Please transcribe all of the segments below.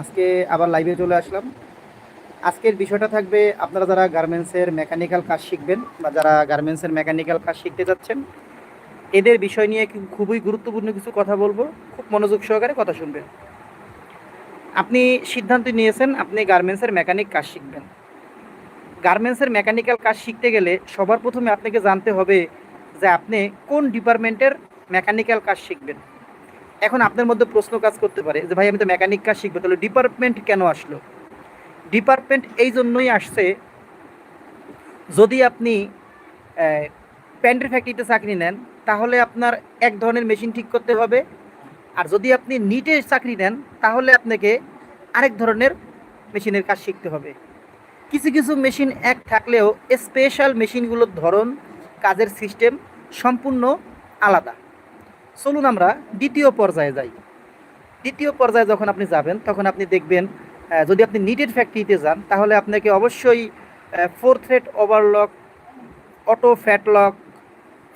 আজকে আবার লাইভে চলে আসলাম। আজকের বিষয়টা থাকবে আপনারা যারা গার্মেন্টসের মেকানিক্যাল কাজ শিখবেন বা যারা গার্মেন্টসের মেকানিক্যাল কাজ শিখতে যাচ্ছেন, এদের বিষয় নিয়ে খুবই গুরুত্বপূর্ণ কিছু কথা বলব। খুব মনোযোগ সহকারে কথা শুনবেন। আপনি সিদ্ধান্ত নিয়েছেন আপনি গার্মেন্টসের মেকানিক কাজ শিখবেন। গার্মেন্টসের মেকানিক্যাল কাজ শিখতে গেলে সবার প্রথমে আপনাকে জানতে হবে যে আপনি কোন ডিপার্টমেন্টের মেকানিক্যাল কাজ শিখবেন। এখন আপনার মধ্যে প্রশ্ন কাজ করতে পারে যে, ভাই, আমি তো মেকানিক কাজ শিখব, তাহলে ডিপার্টমেন্ট কেন আসলো? ডিপার্টমেন্ট এই জন্যই আসছে, যদি আপনি প্যান্টের ফ্যাক্টরিতে চাকরি নেন, তাহলে আপনার এক ধরনের মেশিন ঠিক করতে হবে। আর যদি আপনি নিটে চাকরি নেন, তাহলে আপনাকে আরেক ধরনের মেশিনের কাজ শিখতে হবে। কিছু কিছু মেশিন এক থাকলেও স্পেশাল মেশিনগুলোর ধরন, কাজের সিস্টেম সম্পূর্ণ আলাদা। চলুন আমরা দ্বিতীয় পর্যায়ে যাই। দ্বিতীয় পর্যায়ে যখন আপনি যাবেন, তখন আপনি দেখবেন যদি আপনি নিটেড ফ্যাক্টরিতে যান, তাহলে আপনাকে অবশ্যই four thread overlock auto flatlock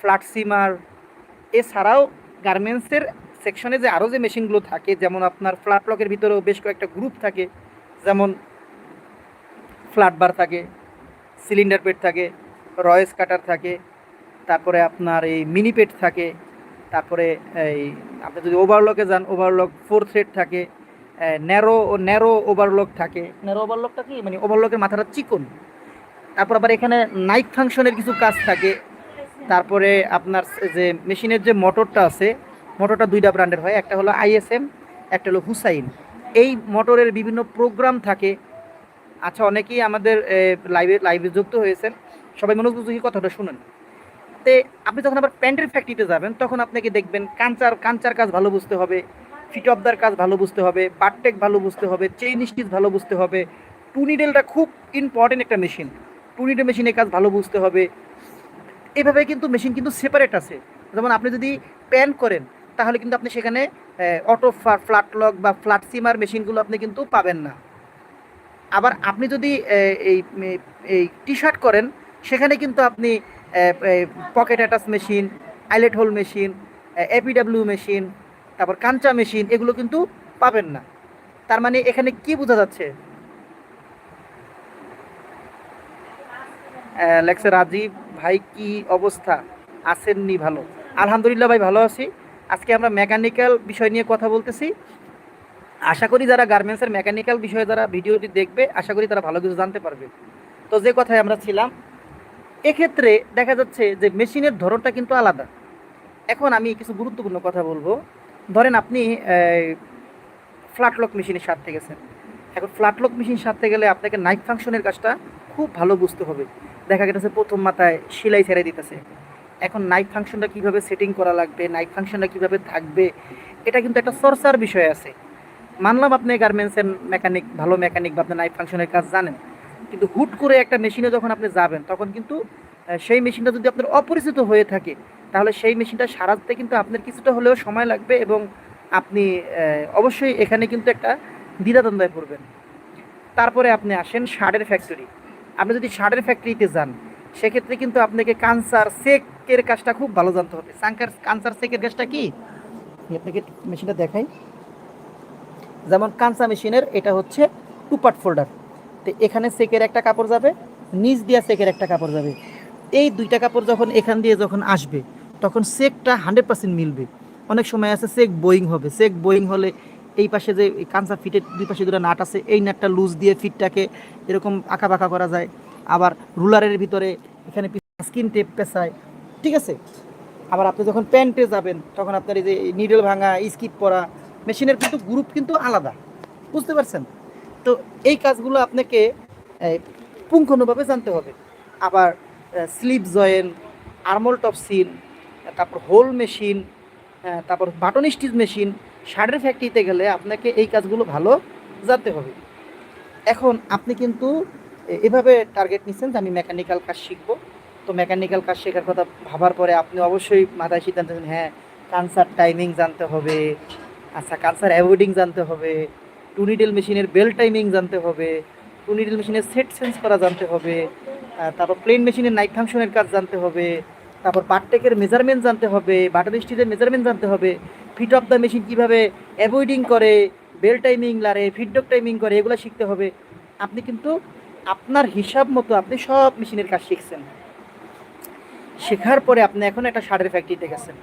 flat seamer এছাড়াও গার্মেন্টসের সেকশনে যে আরও যে মেশিনগুলো থাকে, যেমন আপনার ফ্ল্যাট লকের ভিতরেও বেশ কয়েকটা গ্রুপ থাকে, যেমন ফ্ল্যাট বার থাকে সিলিন্ডার পেট থাকে রয়েস কাটার থাকে, তারপরে আপনার এই মিনি পেট থাকে তারপরে এই আপনি যদি ওভারলকে যান ওভারলক ফোর থ্রেড থাকে ন্যারো ও ন্যারো ওভারলক থাকে। ন্যারো ওভারলকটা কি? মানে ওভারলকের মাথাটা চিকন। তারপর আবার এখানে নাইট ফাংশনের কিছু কাজ থাকে। তারপরে আপনার যে মেশিনের যে মোটরটা আছে মোটরটা দুইটা ব্র্যান্ডের হয়। একটা হলো আইএসএম একটা হলো হুসাইন এই মোটরের বিভিন্ন প্রোগ্রাম থাকে। আচ্ছা অনেকেই আমাদের লাইভে লাইভে যুক্ত হয়েছেন। সবাই মনোযোগ কথাটা শুনেন। তে আপনি যখন আবার প্যান্টের ফ্যাক্টরিতে যাবেন তখন আপনাকে দেখবেন কাঞ্চার কাঞ্চার কাজ ভালো বুঝতে হবে ফিট অফ দার কাজ ভালো বুঝতে হবে বারটেক ভালো বুঝতে হবে চেইন স্টিচ ভালো বুঝতে হবে টুনিডেলটা খুব ইম্পর্টেন্ট একটা মেশিন টু নিডেল মেশিনের কাজ ভালো বুঝতে হবে এভাবে কিন্তু মেশিন কিন্তু সেপারেট আছে যেমন আপনি যদি প্যান করেন তাহলে কিন্তু আপনি সেখানে অটো ফ্ল্যাট লক বা ফ্ল্যাট সিমার মেশিনগুলো আপনি কিন্তু পাবেন না আবার আপনি যদি এই এই টি শার্ট করেন সেখানে কিন্তু আপনি pocket attach machine eyelet hole machine APW machine তারপর কাঞ্চা মেশিন এগুলো কিন্তু পাবেন না। তার মানে এখানে কি বোঝা যাচ্ছে? লেখছে রাজীব, ভাই, কি অবস্থা? আছেননি ভালো। আলহামদুলিল্লাহ ভাই, ভালো আছি। আজকে আমরা মেকানিক্যাল বিষয় নিয়ে কথা বলতেছি। আশা করি যারা গার্মেন্টসের মেকানিক্যাল বিষয়ে যারা ভিডিওটি দেখবে, আশা করি তারা ভালো কিছু জানতে পারবে। তো যে কথায় আমরা ছিলাম এক্ষেত্রে দেখা যাচ্ছে যে মেশিনের ধরনটা কিন্তু আলাদা। এখন আমি কিছু গুরুত্বপূর্ণ কথা বলব। ধরেন আপনি ফ্ল্যাটলক মেশিনের সাথে গেছেন। এখন ফ্ল্যাটলক মেশিন সাথে গেলে আপনাকে নাইট ফাংশনের কাজটা খুব ভালো বুঝতে হবে। দেখা গেছে প্রথম মাথায় সেলাই ছেড়ে দিতেছে। এখন নাইট ফাংশনটা কীভাবে সেটিং করা লাগবে নাইট ফাংশনটা কীভাবে থাকবে, এটা কিন্তু একটা চর্চার বিষয় আছে। মানলাম আপনি গার্মেন্টসের মেকানিক ভালো মেকানিক বা আপনি নাইট ফাংশনের কাজ জানেন। কিন্তু হুট করে একটা মেশিনে যখন আপনি যাবেন, তখন কিন্তু সেই মেশিনটা যদি আপনার অপরিচিত হয়ে থাকে, তাহলে সেই মেশিনটা সারাতে কিন্তু আপনার কিছুটা হলেও সময় লাগবে এবং আপনি অবশ্যই এখানে কিন্তু একটা দ্বিধাদ্বন্দ্বে পড়বেন। তারপরে আপনি আসেন শার্টের ফ্যাক্টরি আপনি যদি শার্টের ফ্যাক্টরিতে যান, সেক্ষেত্রে কিন্তু আপনাকে কানসার সেকের কাজটা খুব ভালো জানতে হবে। সাংকার কানসার সেকের কাজটা কি? আপনাকে মেশিনটা দেখাই। যেমন কাঁচা মেশিনের, এটা হচ্ছে টু পার্ট ফোল্ডার তো এখানে সেকের একটা কাপড় যাবে, নিচ দিয়া সেকের একটা কাপড় যাবে। এই দুইটা কাপড় যখন এখান দিয়ে যখন আসবে, তখন সেকটা হান্ড্রেড পার্সেন্ট মিলবে। অনেক সময় আছে সেক বোয়িং হবে, সেক বোয়িং হলে এই পাশে যে কাঁচা ফিটের দুই পাশে দুটো নাট আছে, এই নাটটা লুজ দিয়ে ফিটটাকে এরকম আঁকা বাঁকা করা যায়। আবার রুলারের ভিতরে এখানে স্কিন টেপ পেঁচায়, ঠিক আছে? আবার আপনি যখন প্যান্টে যাবেন, তখন আপনার এই যে নিডল ভাঙা স্কিপ পরা মেশিনের কিন্তু গ্রুপ কিন্তু আলাদা। বুঝতে পারছেন? তো এই কাজগুলো আপনাকে পুঙ্খানুভাবে জানতে হবে। আবার slip join, armhole top seal, তারপর হোল মেশিন তারপর বাটন স্টিচ মেশিন, শার্টের ফ্যাক্টরিতে গেলে আপনাকে এই কাজগুলো ভালো জানতে হবে। এখন আপনি কিন্তু এভাবে টার্গেট নিচ্ছেন যে আমি মেকানিক্যাল কাজ শিখব। তো মেকানিক্যাল কাজ শেখার কথা ভাবার পরে আপনি অবশ্যই মাথায় সিদ্ধান্ত হ্যাঁ কানসার টাইমিং জানতে হবে আচ্ছা কানসার অ্যাভয়েডিং জানতে হবে। টুনিডেল মেশিনের বেল টাইমিং জানতে হবে টুনিডেল মেশিনের সেট সেন্স করা জানতে হবে তারপর প্লেন মেশিনের নাইট ফাংশনের কাজ জানতে হবে, তারপর বারটেকের মেজারমেন্ট জানতে হবে বাটার স্টিলের মেজারমেন্ট জানতে হবে ফিট অফ দ্য মেশিন কীভাবে অ্যাভয়েডিং করে বেল টাইমিং লারে ফিডব্যাক টাইমিং করে, এগুলো শিখতে হবে। আপনি কিন্তু আপনার হিসাব মতো আপনি সব মেশিনের কাজ শিখছেন। শেখার পরে আপনি এখন একটা সারের ফ্যাক্টরিতে গেছেন।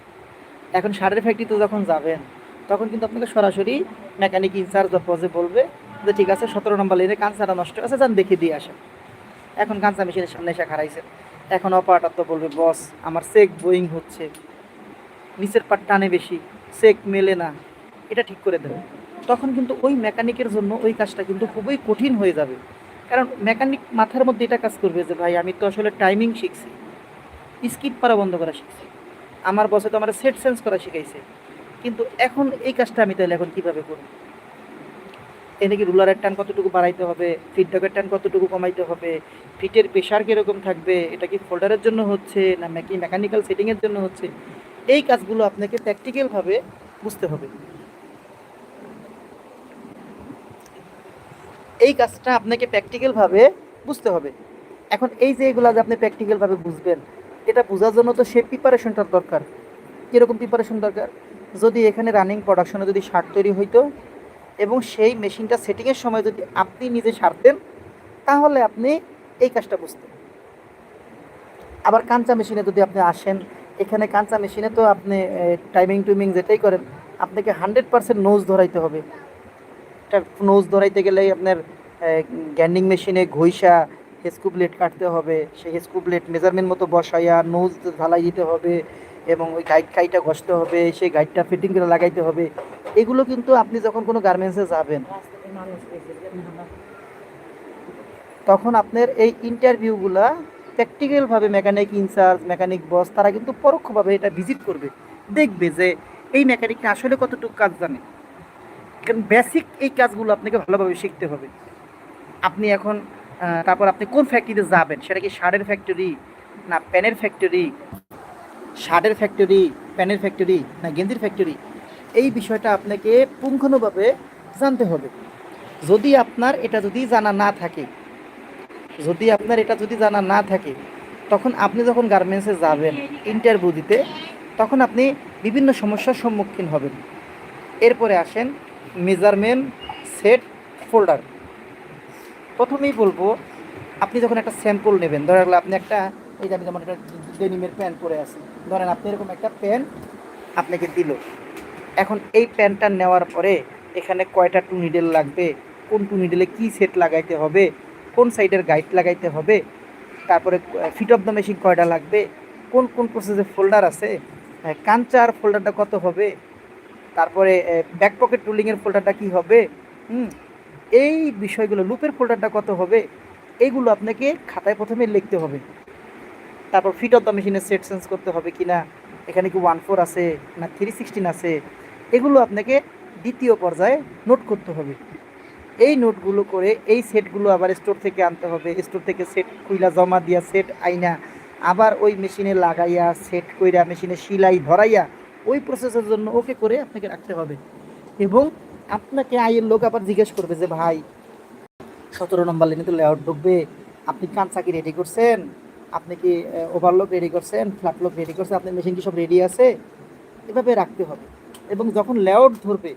এখন সারের ফ্যাক্টরিতে যখন যাবেন তখন কিন্তু আপনাকে সরাসরি মেকানিক ইনচার্জ পজে বলবে যে, ঠিক আছে, সতেরো নম্বর লেনে কাঁচাটা নষ্ট আছে যান দেখে দিয়ে আসেন। এখন কাঁচা মেশিনের সামনে এসে খারাইছেন এখন অপারেটার তো বলবে বস আমার চেক বোয়িং হচ্ছে, নিচের পাট টানে বেশি চেক মেলে না। এটা ঠিক করে দেবে। তখন কিন্তু ওই মেকানিকের জন্য ওই কাজটা কিন্তু খুবই কঠিন হয়ে যাবে। কারণ মেকানিক মাথার মধ্যে এটা কাজ করবে যে, ভাই, আমি তো আসলে টাইমিং শিখছি স্কিপ করা বন্ধ করা শিখছি। আমার বসে তো আমার সেট সেন্স করা শিখাইছে। কিন্তু এখন এই কাজটা আমি তাহলে এখন কীভাবে করব? এনে কি রুলারের টান কতটুকু বাড়াইতে হবে? ফিডব্যাকের টান কতটুকু কমাইতে হবে? ফিটের প্রেশার কীরকম থাকবে? এটা কি ফোল্ডারের জন্য হচ্ছে না কি মেকানিক্যাল সেটিংয়ের জন্য হচ্ছে? এই কাজগুলো আপনাকে প্র্যাকটিক্যালভাবে বুঝতে হবে। এই কাজটা আপনাকে প্র্যাকটিক্যালভাবে বুঝতে হবে। এখন এই যে এগুলো আপনি প্র্যাকটিক্যালভাবে বুঝবেন, এটা বোঝার জন্য তো সে প্রিপারেশনটার দরকার। কীরকম প্রিপারেশন দরকার? যদি এখানে রানিং প্রোডাকশনে যদি সার তৈরি হইতো এবং সেই মেশিনটা সেটিংয়ের সময় যদি আপনি নিজে সারতেন তাহলে আপনি এই কাজটা বুঝতেন। আবার কাঁচা মেশিনে যদি আপনি আসেন, এখানে কাঁচা মেশিনে তো আপনি টাইমিং টুইমিং যেটাই করেন, আপনাকে হান্ড্রেড পার্সেন্ট নোজ ধরাইতে হবে। এটা নোজ ধরাইতে গেলে আপনার গ্যান্ডিং মেশিনে ঘইসা হেসকু প্লেট কাটতে হবে, সেই হেসকু প্লেট মেজারমেন্ট মতো বসাইয়া নোজ ঢালাই দিতে হবে এবং ওই গাইড কাইটা ঘষতে হবে, সেই গাইডটা ফিটিং করে লাগাইতে হবে। এগুলো কিন্তু আপনি যখন কোনো গার্মেন্টসে যাবেন, তখন আপনার এই ইন্টারভিউগুলা প্র্যাকটিক্যালভাবে মেকানিক ইনচার্জ মেকানিক বস তারা কিন্তু পরোক্ষভাবে এটা ভিজিট করবে। দেখবে যে এই মেকানিকটা আসলে কতটুকু কাজ জানে। কারণ বেসিক এই কাজগুলো আপনাকে ভালোভাবে শিখতে হবে। আপনি এখন তারপর আপনি কোন ফ্যাক্টরিতে যাবেন? সেটা কি সারের ফ্যাক্টরি না প্যানের ফ্যাক্টরি শার্টের ফ্যাক্টরি প্যানের ফ্যাক্টরি না গেঞ্জির ফ্যাক্টরি এই বিষয়টা আপনাকে পুঙ্খানুভাবে জানতে হবে। যদি আপনার এটা যদি জানা না থাকে, যদি আপনার এটা যদি জানা না থাকে, তখন আপনি যখন গার্মেন্টসে যাবেন ইন্টারভিউ দিতে, তখন আপনি বিভিন্ন সমস্যার সম্মুখীন হবেন। এরপরে আসেন মেজারমেন্ট সেট ফোল্ডার প্রথমেই বলব, আপনি যখন একটা স্যাম্পল নেবেন, ধরে রাখলে আপনি একটা, এই যে আমি যেমন একটা ডেনিমের প্যান্ট পরে আছি ধরেন আপনি এরকম একটা প্যান্ট আপনাকে দিল। এখন এই প্যান্টটা নেওয়ার পরে এখানে কয়টা টু নিডেল লাগবে কোন টু নিডেলে কী সেট লাগাইতে হবে কোন সাইডের গাইড লাগাইতে হবে তারপরে ফিট অফ দ্য মেশিন কয়টা লাগবে কোন কোন প্রসেসের ফোল্ডার আছে হ্যাঁ, কাঞ্চার ফোল্ডারটা কত হবে তারপরে ব্যাক পকেট টুলিংয়ের ফোল্ডারটা কি হবে হুম এই বিষয়গুলো লুপের ফোল্ডারটা কত হবে এইগুলো আপনাকে খাতায় প্রথমে লিখতে হবে। তারপর ফিট অফ দ্য মেশিনের সেট চেঞ্জ করতে হবে কি না এখানে কি ওয়ান ফোর আছে না থ্রি সিক্সটিন আছে, এগুলো আপনাকে দ্বিতীয় পর্যায়ে নোট করতে হবে। এই নোটগুলো করে এই সেটগুলো আবার স্টোর থেকে আনতে হবে স্টোর থেকে সেট কইলা জমা দিয়া সেট আইনা, আবার ওই মেশিনে লাগাইয়া সেট কইরা মেশিনে সিলাই ধরাইয়া, ওই প্রসেসের জন্য ওকে করে আপনাকে রাখতে হবে। এবং আপনাকে আইয়ের লোক আবার জিজ্ঞেস করবে যে, ভাই, সতেরো নম্বর লাইনে তো লেআউট ঢুকবে, আপনি কাঁচা কি রেডি করছেন? আপনি কি ওভারলোক রেডি করছেন ফ্ল্যাটলোক রেডি করছেন, আপনার মেশিন কি সব রেডি আছে? এভাবে রাখতে হবে। এবং যখন লেআউট ধরবে,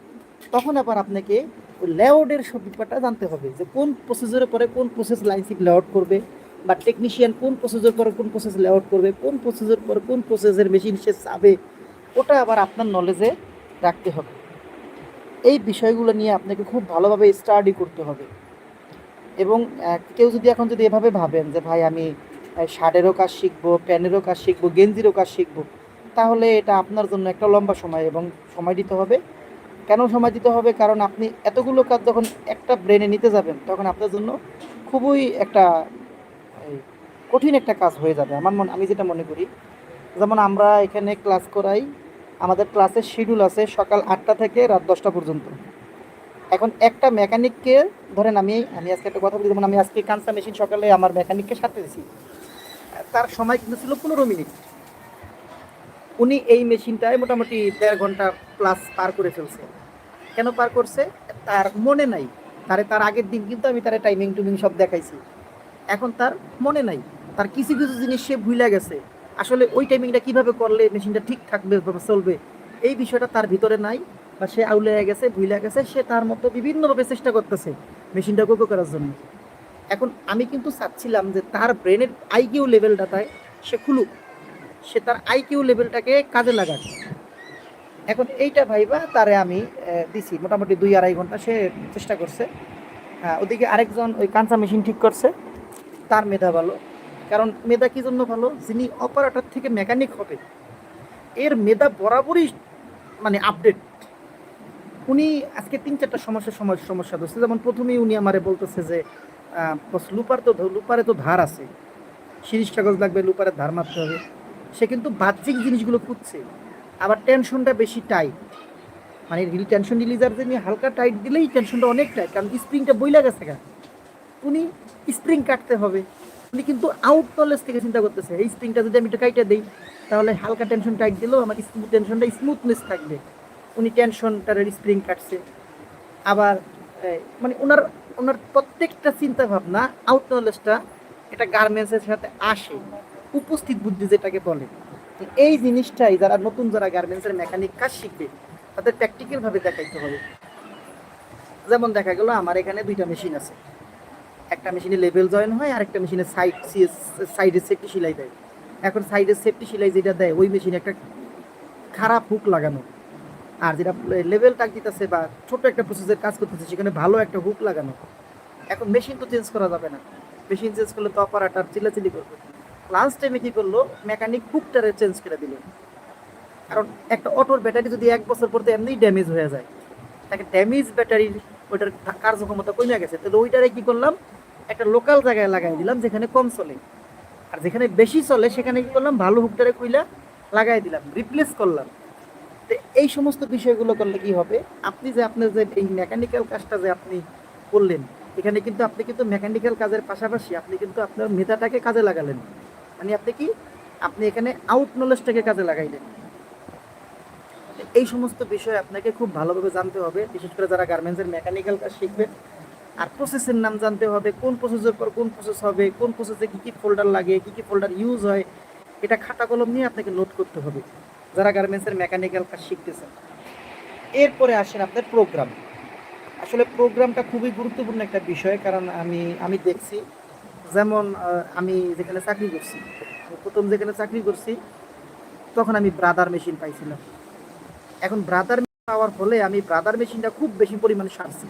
তখন আবার আপনাকে লেআউটের সব ব্যাপারটা জানতে হবে যে কোন প্রসেসরের পরে কোন প্রসেস লাইনশিপ লেআউট করবে, বা টেকনিশিয়ান কোন প্রসেসর পরে কোন প্রসেস লেআউট করবে, কোন প্রসেসর পরে কোন প্রসেসের মেশিন সে চাবে, ওটা আবার আপনার নলেজে রাখতে হবে। এই বিষয়গুলো নিয়ে আপনাকে খুব ভালোভাবে স্টাডি করতে হবে। এবং কেউ যদি এখন যদি এভাবে ভাবেন যে, ভাই, আমি শার্টেরও কাজ শিখব প্যানেরও কাজ শিখব, গেঞ্জিরও কাজ শিখব। তাহলে এটা আপনার জন্য একটা লম্বা সময় এবং সময় দিতে হবে। কেন সময় দিতে হবে? কারণ আপনি এতগুলো কাজ যখন একটা ব্রেনে নিতে যাবেন, তখন আপনার জন্য খুবই একটা কঠিন একটা কাজ হয়ে যাবে। আমার মনে, আমি যেটা মনে করি, যেমন আমরা এখানে ক্লাস করাই, আমাদের ক্লাসের শিডিউল আছে সকাল আটটা থেকে রাত দশটা পর্যন্ত। এখন একটা মেকানিককে ধরেন আমি আমি আজকে একটা কথা বলি, যেমন আমি আজকে কাঁচা মেশিন সকালে আমার মেকানিককে সাথে দিছি। তার সময় কিন্তু ছিল পনেরো মিনিট। উনি এই মেশিনটায় মোটামুটি দেড় ঘণ্টা প্লাস পার করে ফেলছে। কেন পার করছে? তার মনে নাই। তারে তার আগের দিন কিন্তু আমি তার টাইমিং টুমিং সব দেখাইছি। এখন তার মনে নাই। তার কিছু কিছু জিনিস সে ভুলে গেছে। আসলে ওই টাইমিংটা কীভাবে করলে মেশিনটা ঠিক থাকবে চলবে, এই বিষয়টা তার ভিতরে নাই। বা সে আউলে গেছে ভুলে গেছে, সে তার মতো বিভিন্নভাবে চেষ্টা করতেছে মেশিনটা কোকো করার জন্য। এখন আমি কিন্তু চাচ্ছিলাম যে তার ব্রেনের আইকিউ লেভেলটাতে সে খুলুক, সে তার আইকিউ লেভেলটাকে কাজে লাগাক। এখন এইটা ভাইবা তারে আমি দিছি। মোটামুটি দুই আড়াই ঘণ্টা সে চেষ্টা করছে। ওদিকে আরেকজন ওই কাঁচা মেশিন ঠিক করছে। তার মেধা ভালো। কারণ মেধা কি জন্য ভালো? যিনি অপারেটর থেকে মেকানিক হবে, এর মেধা বরাবরই মানে আপডেট উনি আজকে তিন চারটা সমস্যার সময় সমস্যা ধরছে। যেমন প্রথমেই উনি আমারে বলতেছে যে লুপার তো লুপারে তো ধার আছে। সিরিজ কাগজ লাগবে, লুপারে ধার মারতে হবে। সে কিন্তু বাহ্যিক জিনিসগুলো খুঁজছে। আবার টেনশনটা বেশি টাইট মানে রিল টেনশন রিলিজার নিয়ে হালকা টাইট দিলেই টেনশনটা অনেক টাইট কারণ স্প্রিংটা বইলা গেছে গা। উনি স্প্রিং কাটতে হবে। উনি কিন্তু আউট থেকে চিন্তা করতেছে, এই স্প্রিংটা যদি আমি একটু কাইটা দিই, তাহলে হালকা টেনশন টাইট দিলেও আমার স্মুথ টেনশনটা স্মুথনেস থাকবে। উনি টেনশনটার স্প্রিং কাটছে। আবার মানে ওনার ওনার প্রত্যেকটা চিন্তা ভাবনা আউট নলেজটা এটা গার্মেন্টসের সাথে আসে। উপস্থিত বুদ্ধি যেটাকে বলে। এই জিনিসটাই যারা নতুন যারা গার্মেন্টসের মেকানিক কাজ শিখবে, তাদের প্র্যাকটিক্যালভাবে দেখাইতে হবে। যেমন দেখা গেল, আমার এখানে দুইটা মেশিন আছে। একটা মেশিনে লেভেল জয়েন হয়, আর একটা মেশিনে সাইড সাইডের সেফটি সেলাই দেয়। এখন সাইডের সেফটি সেলাই যেটা দেয়, ওই মেশিনে একটা খারাপ হুক লাগানো। আর যেটা লেভেল টাক দিতেছে বা ছোট একটা প্রসেসের কাজ করতেছে, সেখানে ভালো একটা হুক লাগানো। এখন মেশিন তো চেঞ্জ করা যাবে না। মেশিন চেঞ্জ করলে তো অপারেটার চিল্লাচিল্লি করবে। লাস্ট টাইমে কি করল? মেকানিক হুকটারে চেঞ্জ করে দিল। কারণ একটা অটোর ব্যাটারি যদি এক বছর পর এমনিই ড্যামেজ হয়ে যায়। তাকে ড্যামেজ ব্যাটারির ওইটার কার্যক্ষমতা কমে গেছে। তাহলে ওইটারে কি করলাম? একটা লোকাল জায়গায় লাগাই দিলাম, যেখানে কম চলে। আর যেখানে বেশি চলে, সেখানে কি করলাম? ভালো হুকটারে কইলা লাগাই দিলাম। রিপ্লেস করলাম। এই সমস্ত বিষয়গুলো করলে কি হবে? আপনি যে আপনার যে এই মেকানিক্যাল কাজটা যে আপনি করলেন, এখানে কিন্তু আপনি কিন্তু মেকানিক্যাল কাজের পাশাপাশি আপনি কিন্তু আপনার মেধাটাকে কাজে লাগালেন। মানে আপনি কি? আপনি এখানে আউট নলেজটাকে কাজে লাগাইলেন। এই সমস্ত বিষয় আপনাকে খুব ভালোভাবে জানতে হবে। বিশেষ করে যারা গার্মেন্টসের মেকানিক্যাল কাজ শিখবেন আর প্রসেসের নাম জানতে হবে, কোন প্রসেসের পর কোন প্রসেস হবে, কোন প্রসেসে কী কী ফোল্ডার লাগে, কী কী ফোল্ডার ইউজ হয়, এটা খাতা কলম নিয়ে আপনাকে নোট করতে হবে। যারা গার্মেন্টসের মেকানিক্যাল কাজ শিখতেছেন এরপরে আসেন আপনার প্রোগ্রাম আসলে প্রোগ্রামটা খুবই গুরুত্বপূর্ণ একটা বিষয়, কারণ আমি আমি দেখছি, যেমন আমি যেখানে চাকরি করছি, প্রথম যেখানে চাকরি করছি, তখন আমি ব্রাদার মেশিন পাইছিলাম। এখন ব্রাদার পাওয়ার ফলে আমি ব্রাদার মেশিনটা খুব বেশি পরিমাণে সারছি।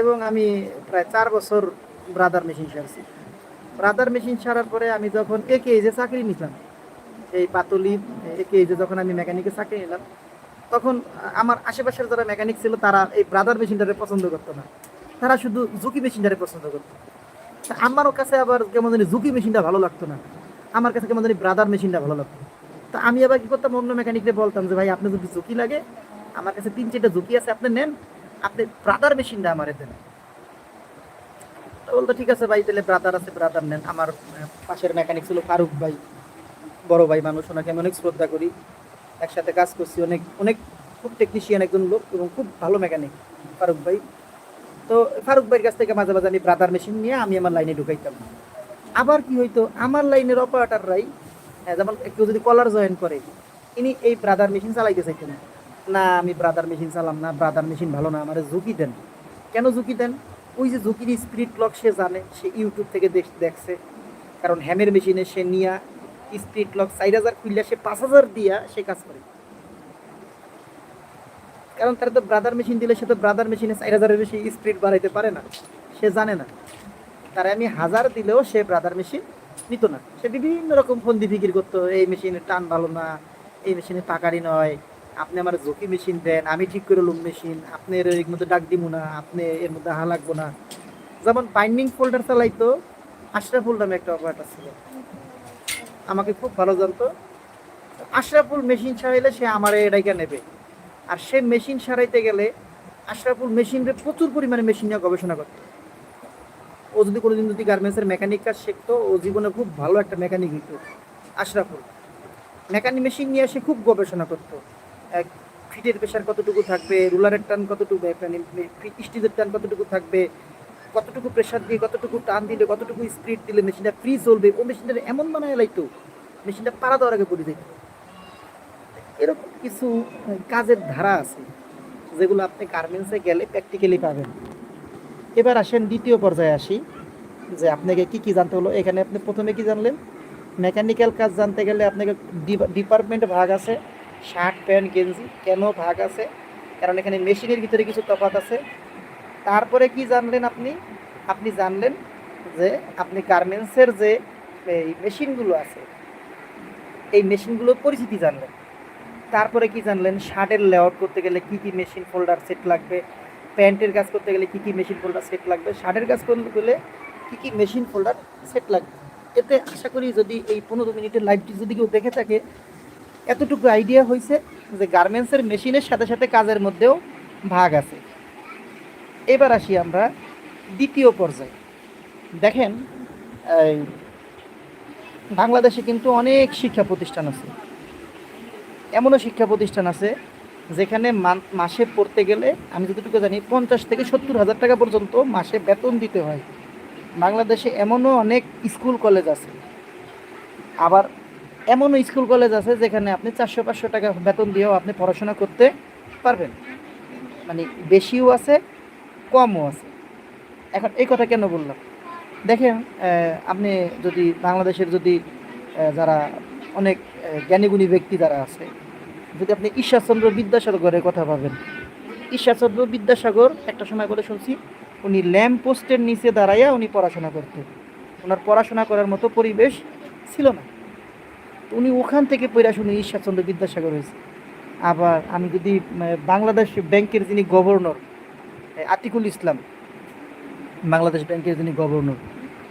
এবং আমি প্রায় চার বছর ব্রাদার মেশিন সারছি। ব্রাদার মেশিন সারার পরে আমি যখন কে একে যে চাকরি নিলাম এই পাতলি একে যে যখন আমি মেকানিকে চাকরি নিলাম, তখন আমার আশেপাশের যারা মেকানিক ছিল, তারা এই ব্রাদার মেশিনটারে পছন্দ করতো না। তারা শুধু জুকি মেশিনটারে পছন্দ করতো। আমারও কাছে আবার কেমন জানি জুকি মেশিনটা ভালো লাগতো না। আমার কাছে কেমন জানি ব্রাদার মেশিনটা ভালো লাগতো। তা আমি আবার কি করতাম, অন্য মেকানিককে বলতাম যে, ভাই, আপনার যদি ঝুঁকি লাগে, আমার কাছে তিন চারটা ঝুঁকি আছে, আপনি নেন, আপনি ব্রাদার মেশিনটা আমার দেন। বলতো, ঠিক আছে ভাই, তাহলে ব্রাদার আছে ব্রাদার নেন। আমার পাশের মেকানিক ছিল ফারুক ভাই। বড় ভাই মানুষ ওনাকে আমি অনেক শ্রদ্ধা করি। একসাথে কাজ করছি অনেক অনেক খুব টেকনিশিয়ান একজন লোক এবং খুব ভালো মেকানিক ফারুক ভাই। তো ফারুক ভাইয়ের কাছ থেকে মাঝে মাঝে আমি ব্রাদার মেশিন নিয়ে আমি আমার লাইনে ঢুকাইতাম। আবার কি হইতো আমার লাইনের অপারেটাররাই হ্যাঁ, যেমন কেউ যদি কলার জয়েন করে ইনি এই ব্রাদার মেশিন চালাইতে চাইতেন। না আমি ব্রাদার মেশিন চালাম না ব্রাদার মেশিন ভালো না আমার ঝুঁকি দেন। কেন ঝুঁকি দেন? ওই যে ঝুঁকির স্পিরিট লক সে জানে সে ইউটিউব থেকে দেখ- দেখছে। কারণ হ্যামের মেশিনে সে নিয়া স্পিরিট লক চার হাজার খুললে সে পাঁচ হাজার দিয়া সে কাজ করে। কারণ তার তো ব্রাদার মেশিন দিলে সে তো ব্রাদার মেশিনে চার হাজারের বেশি স্পিড বাড়াইতে পারে না। সে জানে না। তারা আমি হাজার দিলেও সে ব্রাদার মেশিন নিত না। সে বিভিন্ন রকম ফন্দি ফিকির করতো, এই মেশিনের টান ভালো না, এই মেশিনে পাকারি নয়, আপনি আমার ঝুঁকি মেশিন দেন, আমি ঠিক করে লুম মেশিন আপনি এর মধ্যে ডাক দিব না, আপনি এর মধ্যে হা লাগবো না। যেমন বাইন্ডিং ফোল্ডার চালাইতো, আশরাফুল নামে একটা অপারেটার ছিল আমাকে খুব ভালো জানতো। আশরাফুল মেশিন সারাইলে সে আমার এটাইকা নেবে। আর সে মেশিন সারাইতে গেলে আশরাফুল মেশিনরে প্রচুর পরিমাণে মেশিন নিয়ে গবেষণা করতো। ও যদি কোনোদিন যদি গার্মেন্টসের মেকানিক কাজ শিখতো, ও জীবনে খুব ভালো একটা মেকানিক হইতো, আশরাফুল। মেকানিক মেশিন নিয়ে সে খুব গবেষণা করতো। এক ফিটের প্রেশার কতটুকু থাকবে, রুলারের টান কতটুকু স্টিজের টান কতটুকু থাকবে কতটুকু প্রেশার দিয়ে, কতটুকু টান দিলে, কতটুকু স্পিড দিলে মেশিনটা ফ্রি চলবে, ও মেশিনটা এমন বানায় লাইতো মেশিনটা পাড়া দেওয়ার আগে পড়ে যেত। এরকম কিছু কাজের ধারা আছে, যেগুলো আপনি গার্মেন্টসে গেলে প্র্যাকটিক্যালি পাবেন। এবার আসেন দ্বিতীয় পর্যায়ে আসি, যে আপনাকে কি কি জানতে হলো? এখানে আপনি প্রথমে কি জানলেন? মেকানিক্যাল কাজ জানতে গেলে আপনাকে ডিপার্টমেন্ট ভাগ আছে শার্ট প্যান্ট গেঞ্জি, কেন ভাগ আছে? কারণ এখানে মেশিনের ভিতরে কিছু তফাৎ আছে। তারপরে কি জানলেন আপনি? আপনি জানলেন যে আপনি গার্মেন্টসের যে, এই মেশিনগুলো আছে, এই মেশিনগুলোর পরিচিতি জানলেন। তারপরে কি জানলেন? শার্টের লেআউট করতে গেলে কি কি মেশিন ফোল্ডার সেট লাগবে? প্যান্টের কাজ করতে গেলে কি কি মেশিন ফোল্ডার সেট লাগবে? শার্টের কাজ করতে গেলে কি কি মেশিন ফোল্ডার সেট লাগবে? এতে আশা করি যদি এই পনেরো মিনিটের লাইভটি যদি কেউ দেখে থাকে, এতটুকু আইডিয়া হয়েছে যে গার্মেন্টসের মেশিনের সাথে সাথে কাজের মধ্যেও ভাগ আছে। এবার আসি আমরা দ্বিতীয় পর্যায়ে। দেখেন বাংলাদেশে কিন্তু অনেক শিক্ষা প্রতিষ্ঠান আছে। এমনও শিক্ষা প্রতিষ্ঠান আছে যেখানে মাসে পড়তে গেলে, আমি যতটুকু জানি, পঞ্চাশ থেকে সত্তর হাজার টাকা পর্যন্ত মাসে বেতন দিতে হয়। বাংলাদেশে এমনও অনেক স্কুল, কলেজ আছে। আবার এমনও স্কুল, কলেজ আছে যেখানে আপনি চারশো, পাঁচশো টাকা বেতন দিয়েও আপনি পড়াশোনা করতে পারবেন। মানে বেশিও আছে কমও আছে। এখন এই কথা কেন বললাম? দেখেন আপনি যদি বাংলাদেশের যদি যারা অনেক জ্ঞানীগুণী ব্যক্তি যারা আছে, যদি আপনি ঈশ্বরচন্দ্র বিদ্যাসাগরের কথা ভাবেন, ঈশ্বরচন্দ্র বিদ্যাসাগর একটা সময় বলে শুনছি, উনি ল্যাম্প পোস্টের নিচে দাঁড়াইয়া উনি পড়াশোনা করতেন। ওনার পড়াশোনা করার মতো পরিবেশ ছিল না। উনি ওখান থেকে পড়া শুনি ঈশ্বরচন্দ্র বিদ্যাসাগর হয়েছে। আবার আমি যদি বাংলাদেশ ব্যাংকের যিনি গভর্নর আতিকুল ইসলাম, বাংলাদেশ ব্যাংকের যিনি গভর্নর,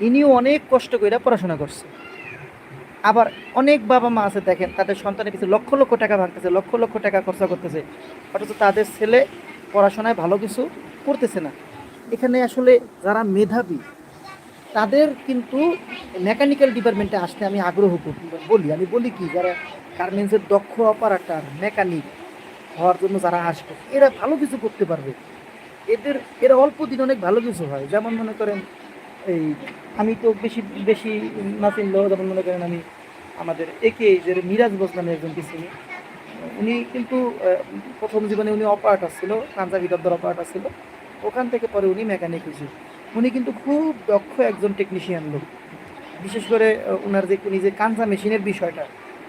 ইনিও অনেক কষ্ট করে পড়াশোনা করছে। আবার অনেক বাবা মা আছে দেখেন, তাদের সন্তানের পিছনে লক্ষ লক্ষ টাকা ভাঙতেছে লক্ষ লক্ষ টাকা খরচা করতেছে। অথচ তাদের ছেলে পড়াশোনায় ভালো কিছু করতেছে না। এখানে আসলে যারা মেধাবী, তাদের কিন্তু মেকানিক্যাল ডিপার্টমেন্টে আসতে আমি আগ্রহ করি। বলি, আমি বলি কি, যারা গার্মেন্টসের দক্ষ অপারেটার, মেকানিক হওয়ার জন্য যারা আসবে, এরা ভালো কিছু করতে পারবে। এদের, এরা অল্প দিন অনেক ভালো কিছু হয়। যেমন মনে করেন, এই আমি তো বেশি বেশি না চিনলেও যেমন মনে করেন আমি আমাদের একে যে মিরাজ বোস নামে একজনকে চিনি উনি কিন্তু প্রথম জীবনে উনি অপারেটর ছিল, কাঞ্চা বিদব্দর অপারেটর ছিল। ওখান থেকে পরে উনি মেকানিক হয়েছে। উনি কিন্তু খুব দক্ষ একজন টেকনিশিয়ান লোক। বিশেষ করে ওনার যে উনি যে কাঞ্চা মেশিনের বিষয়টা,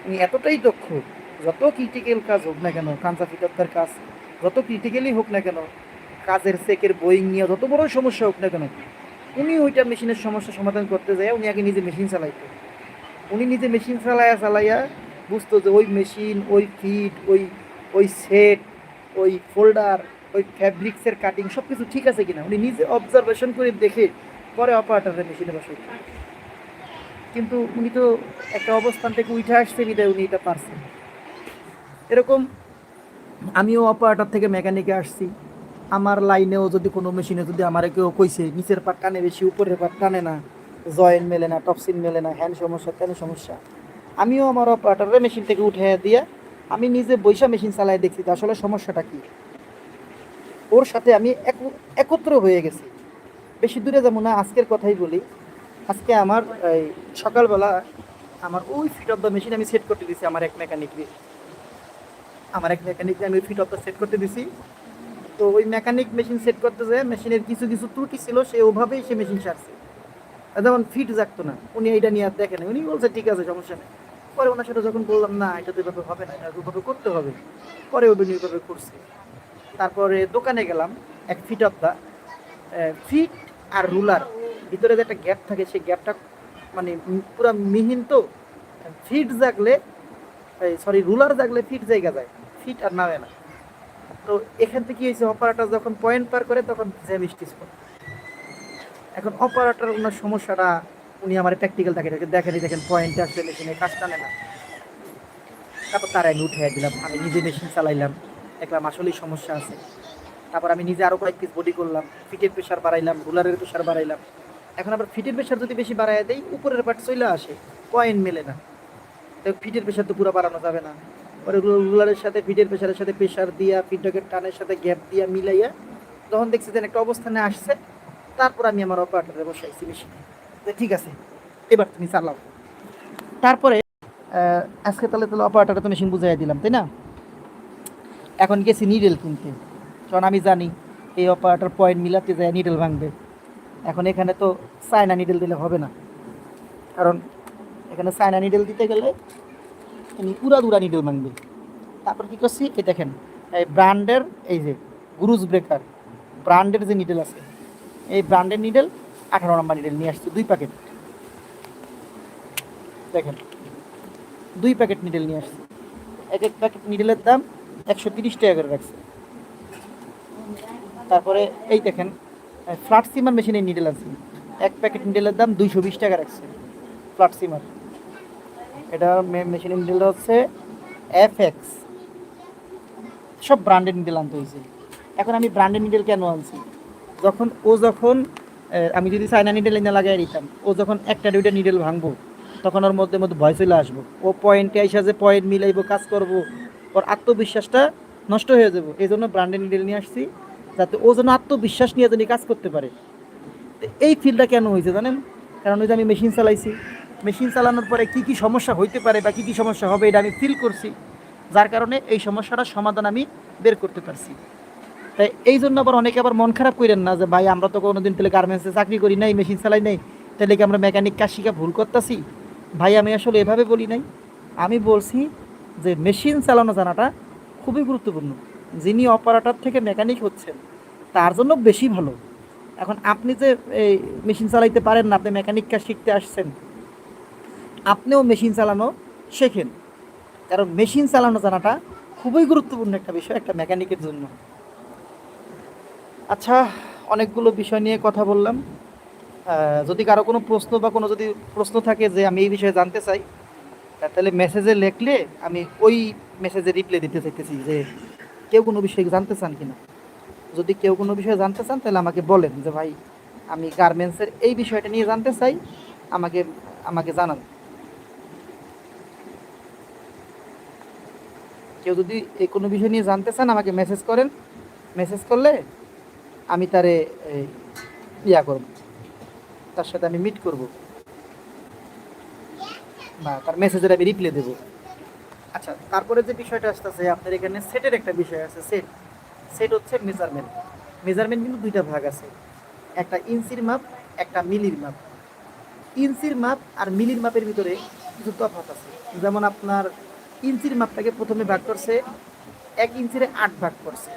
উনি এতটাই দক্ষ, যত ক্রিটিক্যাল কাজ হোক না কেন, কাঞ্চা ফিটার কাজ, যত ক্রিটিক্যালি হোক না কেন কাজের চেকের বই নিয়ে, যত বড় সমস্যা হোক না কেন, উনি ওইটা মেশিনের সমস্যা সমাধান করতে যায় উনি আগে নিজে মেশিন চালাইতো। উনি নিজে মেশিন চালাইয়া চালাইয়া বুঝতো যে ওই মেশিন, ওই ফিট, ওই ওই সেট, ওই ফোল্ডার, ওই ফ্যাব্রিক্সের কাটিং সব কিছু ঠিক আছে কিনা? উনি নিজে অবজারভেশন করে দেখে পরে অপারেটারের মেশিনে বসে। কিন্তু উনি তো একটা অবস্থান থেকে উঠে আসছে বিদায় উনি এটা পারছেন। এরকম আমিও অপারেটার থেকে মেকানিকে আসছি। আমার লাইনেও যদি কোনো মেশিনে যদি আমার কেউ কইছে, নিচের পাট টানে বেশি, উপরের পাট টানে না জয়েন মেলে না টপসিন মেলে না, হ্যান্ড সমস্যা তেন সমস্যা? আমিও আমার অপারেটরের মেশিন থেকে উঠে দিয়ে, আমি নিজে বৈশা মেশিন চালাই দেখছি যে আসলে সমস্যাটা কি। ওর সাথে আমি এক- একত্র হয়ে গেছি। বেশি দূরে যেমন না, আজকের কথাই বলি। আজকে আমার, এই সকালবেলা আমার ওই ফিট অফ দ্য মেশিন আমি সেট করতে দিছি আমার এক মেকানিককে আমার এক মেকানিককে আমি ফিট অফ দ্য সেট করতে দিছি। তো ওই মেকানিক মেশিন সেট করতে যায় মেশিনের কিছু কিছু ত্রুটি ছিল সে ওভাবেই সে মেশিন সারছে যেমন ফিট জাগতো না, উনি এইটা নিয়ে আর দেখে দেখেন উনি বলছে, ঠিক আছে, সমস্যা নেই। পরে ওনার সাথে যখন বললাম, না, এটা তো এভাবে হবে না, এটা ওইভাবে করতে হবে। পরে উনি ওইভাবে করছে তারপরে দোকানে গেলাম, এক ফিট অফ দা ফিট আর রুলার ভিতরে যে একটা গ্যাপ থাকে, সেই গ্যাপটা মানে পুরো মিহিন তো। ফিট জাগলে সরি রুলার জাগলে ফিট জায়গা যায়। ফিট আর নামে না। তো এখান থেকে হয়েছে অপারেটর যখন পয়েন্ট পার করে, তখন জ্যাম স্টিচ করে এখন অপারেটর ওনার সমস্যাটা, উনি আমার প্র্যাকটিক্যাল থাকে দেখেনি দেখেন পয়েন্ট আসলে মেশিনে কাজ টানে না। তারপর তার আমি উঠে দিলাম, আমি নিজে মেশিন চালাইলাম, দেখলাম আসলেই সমস্যা আছে। তারপর আমি নিজে আরও কয়েক পিস বডি করলাম ফিটের প্রেশার বাড়াইলাম রুলারের প্রেশার বাড়াইলাম। এখন আবার ফিটের প্রেশার যদি বেশি বাড়াই দেয় উপরের পার্ট চলে আসে পয়েন্ট মেলে না। তো ফিটের প্রেশার তো পুরো বাড়ানো যাবে না। পরে রুলারের সাথে ফিটের প্রেশারের সাথে প্রেশার দিয়া ফিডব্যাকের টানের সাথে গ্যাপ দিয়া মিলাইয়া যখন দেখছি যে একটা অবস্থানে আসছে, তারপর আমি আমার অপারেটরে বসাইছি মেশিনে যে ঠিক আছে, এবার তুমি চালাও। তারপরে আজকে তাহলে তাহলে অপারেটরে তো মেশিন বুঝাই দিলাম, তাই না? এখন গেছি নিডেল কিনতে। কারণ আমি জানি এই অপারেটর পয়েন্ট মিলাতে যায় নিডেল ভাঙবে। এখন এখানে তো চায়না নিডেল দিলে হবে না। কারণ এখানে চায়না নিডেল দিতে গেলে তুমি পুরা দুরা নিডেল ভাঙবে তারপর কী করছি? এই দেখেন, এই ব্র্যান্ডের, এই যে গ্রুজ ব্রেকার, ব্র্যান্ডের যে নিডেল আছে, এই ব্র্যান্ডের নিডেল আঠারো নম্বর নিডেল নিয়ে আসছি, দুই প্যাকেট দেখেন, দুই প্যাকেট নিডেল নিয়ে আসছি। এক এক প্যাকেট নিডেলের দাম একশো তিরিশ টাকা করে রাখছে। তারপরে এই দেখেন ফ্ল্যাট সিমার মেশিনের নিডেল আছে। এক প্যাকেট নিডেলের দাম দুইশো বিশ টাকা রাখছে ফ্ল্যাট সিমার এটা মেশিনের নিডেল হচ্ছে এফ এক্স সব ব্র্যান্ডেড নিডেল আনতে হয়েছে। এখন আমি ব্র্যান্ডেড নিডেল কেন আনছি? যখন ও যখন আমি যদি চাইনা নিডেল এনে লাগাই দিতাম, ও যখন একটা দুইটা নিডেল ভাঙবো, তখন ওর মধ্যে মধ্যে ভয় চলে আসব। ও পয়েন্টে এসে যে পয়েন্ট মিলাইবো, কাজ করব, ওর আত্মবিশ্বাসটা নষ্ট হয়ে যাব। এই জন্য ব্র্যান্ডেড নিডেল নিয়ে আসছি, যাতে ও যেন আত্মবিশ্বাস নিয়ে যেন কাজ করতে পারে। এই ফিল্ডটা কেন হয়েছে জানেন? কারণ ওই যে আমি মেশিন চালাইছি মেশিন চালানোর পরে কি কি সমস্যা হইতে পারে বা কি কি সমস্যা হবে এটা আমি ফিল করছি। যার কারণে এই সমস্যাটার সমাধান আমি বের করতে পারছি। তাই এই জন্য আবার অনেকে আবার মন খারাপ করেন না যে, ভাই, আমরা তো কোনোদিন তাহলে গার্মেন্টসে চাকরি করি নাই মেশিন চালাই নাই, তাহলে কি আমরা মেকানিক কাজ শিখা ভুল করতেছি? ভাই, আমি আসলে এভাবে বলি নাই। আমি বলছি যে মেশিন চালানো জানাটা খুবই গুরুত্বপূর্ণ। যিনি অপারেটর থেকে মেকানিক হচ্ছেন, তার জন্য বেশি ভালো। এখন আপনি যে, এই মেশিন চালাইতে পারেন না, আপনি মেকানিক কাজ শিখতে আসছেন আপনিও মেশিন চালানো শেখেন। কারণ মেশিন চালানো জানাটা খুবই গুরুত্বপূর্ণ একটা বিষয়, একটা মেকানিকের জন্য। আচ্ছা অনেকগুলো বিষয় নিয়ে কথা বললাম। যদি কারও কোনো প্রশ্ন বা কোনো যদি প্রশ্ন থাকে যে আমি এই বিষয়ে জানতে চাই তাহলে মেসেজে লিখলে আমি ওই মেসেজে রিপ্লাই দিতে চাইতেছি যে কেউ কোনো বিষয়ে জানতে চান কিনা। যদি কেউ কোনো বিষয়ে জানতে চান, তাহলে আমাকে বলেন যে ভাই, আমি গার্মেন্টসের এই বিষয়টা নিয়ে জানতে চাই, আমাকে আমাকে জানান। কেউ যদি এই কোনো বিষয় নিয়ে জানতে চান, আমাকে মেসেজ করেন। মেসেজ করলে আমি তারে ইয়া করব। তার সাথে আমি মিট করব। বা তার মেসেজের আমি রিপ্লাই দেবো। আচ্ছা তারপরে যে বিষয়টা আসতেছে, আপনার এখানে সেটের একটা বিষয় আছে সেট সেট হচ্ছে মেজারমেন্ট মেজারমেন্ট কিন্তু দুইটা ভাগ আছে। একটা ইঞ্চির মাপ, একটা মিলির মাপ। ইঞ্চির মাপ আর মিলির মাপের ভিতরে কিছু তফাৎ আছে। যেমন আপনার ইঞ্চির মাপটাকে প্রথমে ভাগ করছে, এক ইঞ্চিরে আট ভাগ করছে।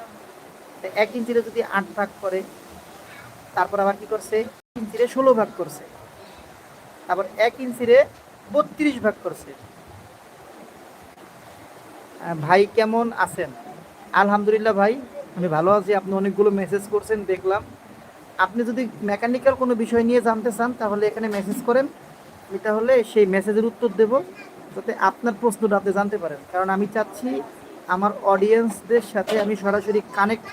এক ইঞ্চিরে যদি আট ভাগ করে, তারপর আবার কি করছে? ইঞ্চিরে ষোলো ভাগ করছে। তারপর এক ইঞ্চিরে বত্রিশ ভাগ করছে। ভাই কেমন আছেন? আলহামদুলিল্লাহ ভাই, আমি ভালো আছি। আপনি অনেকগুলো মেসেজ করছেন, দেখলাম। আপনি যদি মেকানিক্যাল কোনো বিষয় নিয়ে জানতে চান, তাহলে এখানে মেসেজ করেন। আমি তাহলে সেই মেসেজের উত্তর দেব। যাতে আপনার প্রশ্নটা আপনি জানতে পারেন। কারণ আমি চাচ্ছি আমার অডিয়েন্সদের সাথে আমি সরাসরি কানেক্ট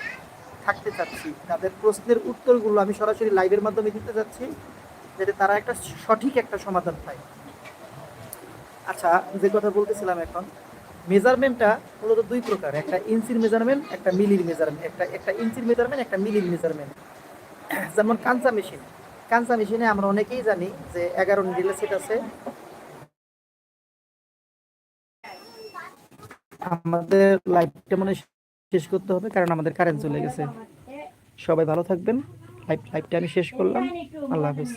থাকতে চাচ্ছি। তাদের প্রশ্নের উত্তরগুলো আমি সরাসরি লাইভের মাধ্যমে দিতে চাচ্ছি, যাতে তারা একটা সঠিক একটা সমাধান পায়। আচ্ছা যে কথা বলতেছিলাম এখন মেজারমেন্টটা মূলত দুই প্রকার, একটা ইঞ্চির মেজারমেন্ট একটা মিলির মেজারমেন্ট একটা একটা ইঞ্চির মেজারমেন্ট একটা মিলির মেজারমেন্ট যেমন কাঁচা মেশিন কাঁচা মেশিনে আমরা অনেকেই জানি যে এগারো নিডেলের সেট আছে আমাদের লাইভটা মানে শেষ করতে হবে, কারণ আমাদের কারেন্ট চলে গেছে। সবাই ভালো থাকবেন। লাইভ লাইভটা আমি শেষ করলাম। আল্লাহ হাফিজ।